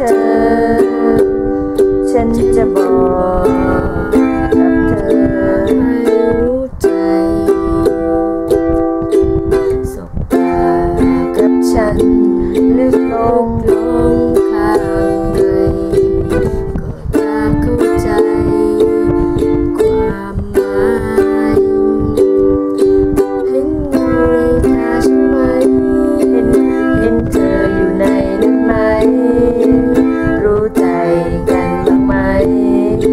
attention changeable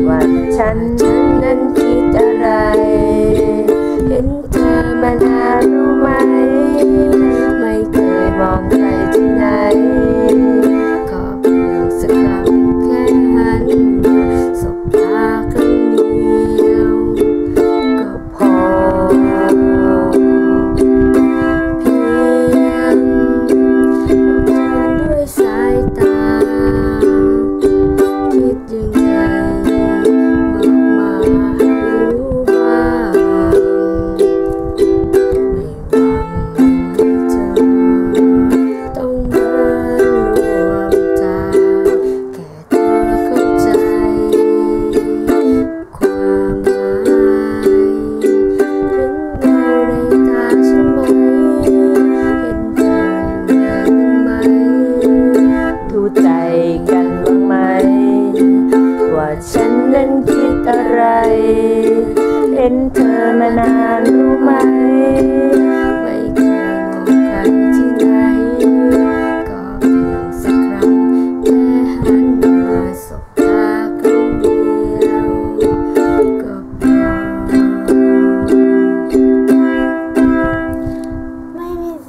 one ten and